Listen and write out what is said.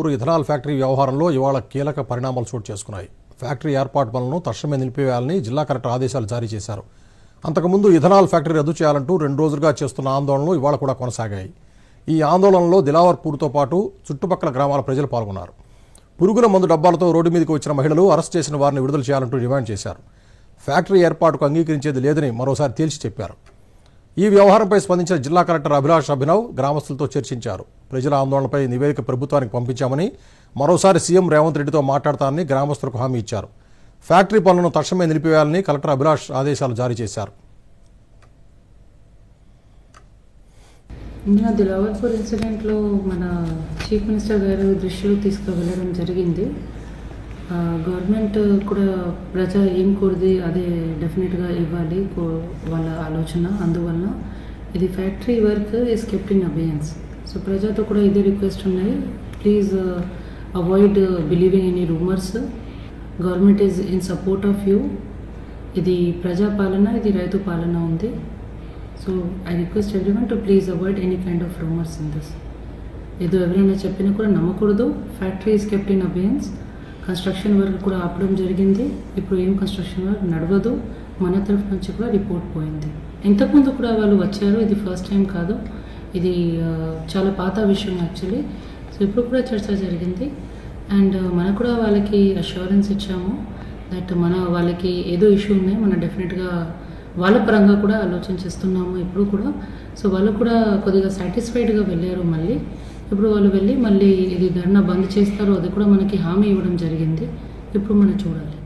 ఊరు ethanol factory వ్యవహారంలో ఇవాళ కీలక పరిణామాలు చోటు చేసుకున్నాయి. ఫ్యాక్టరీ ఏర్పాటు పనులను తక్షణమే నిలిపివేయాలని జిల్లా కలెక్టర్ ఆదేశాలు జారీ చేశారు. అంతకుముందు ఇథనాల్ ఫ్యాక్టరీ రద్దు చేయాలంటూ రెండు రోజులుగా చేస్తున్న ఆందోళనలు ఇవాళ కూడా కొనసాగాయి. ఈ ఆందోళనలో దిలావర్పూర్తో పాటు చుట్టుపక్కల గ్రామాల ప్రజలు పాల్గొన్నారు. పురుగుల మందు డబ్బాలతో రోడ్డు మీదకి వచ్చిన మహిళలు అరెస్ట్ చేసిన వారిని విడుదల చేయాలంటూ డిమాండ్ చేశారు. ఫ్యాక్టరీ ఏర్పాటుకు అంగీకరించేది లేదని మరోసారి తేల్చి చెప్పారు. ఈ వ్యవహారంపై స్పందించిన జిల్లా కలెక్టర్ అభిలాష్ అభినవ్ గ్రామస్తులతో చర్చించారు. ప్రజల ఆందోళనపై నివేదిక ప్రభుత్వానికి పంపించామని మరోసారి సీఎం రేవంత్ రెడ్డితో మాట్లాడతానని గ్రామస్తులకు హామీ ఇచ్చారు. ఫ్యాక్టరీ పనులను తక్షణమే నిలిపివేయాలని కలెక్టర్ అభిలాష్ ఆదేశాలు జారీ చేశారు. నిన్న దిలావర్పూర్ ఇన్సిడెంట్లో మన చీఫ్ మినిస్టర్ గారు దృష్టిలో తీసుకువెళ్ళడం జరిగింది. గవర్నమెంట్ కూడా ప్రజ ఏం కోరిది అదే డెఫినెట్గా ఇవ్వాలి కో- వాళ్ళ ఆలోచన. అందువల్ల ఇది factory work is kept in abeyance so ప్రజలతో కూడా ఇదే రిక్వెస్ట్ ఉన్నాయి. Please avoid believing any rumours government is in support of you ఇది ప్రజాపాలన ఇది రైతు పాలన ఉంది. So I request everyone to please avoid any kind of rumours in this ఏదో ఎవరైనా చెప్పినా కూడా నమ్మకూడదు. Factory is kept in abeyance construction work కూడా ఆపడం జరిగింది. ఇప్పుడు ఏం కన్స్ట్రక్షన్ వర్క్? నడవదు. మన తరఫు నుంచి కూడా రిపోర్ట్ పోయింది. ఇంతకుముందు కూడా వాళ్ళు వచ్చారు. ఇది ఫస్ట్ టైం కాదు. ఇది చాలా పాత విషయం యాక్చువల్లీ. సో ఇప్పుడు కూడా చర్చ జరిగింది. అండ్ మనకు కూడా వాళ్ళకి అష్యూరెన్స్ ఇచ్చాము. దట్ మన వాళ్ళకి ఏదో ఇష్యూ ఉన్నాయి మనం డెఫినెట్గా వాళ్ళ పరంగా కూడా ఆలోచన చేస్తున్నాము. ఇప్పుడు కూడా. సో వాళ్ళు కూడా కొద్దిగా సాటిస్ఫైడ్గా వెళ్ళారు మళ్ళీ. ఇప్పుడు వాళ్ళు వెళ్ళి మళ్ళీ ఇది ధర్నా బంద్ చేస్తారో అది కూడా మనకి హామీ ఇవ్వడం జరిగింది. ఇప్పుడు మనం చూడాలి.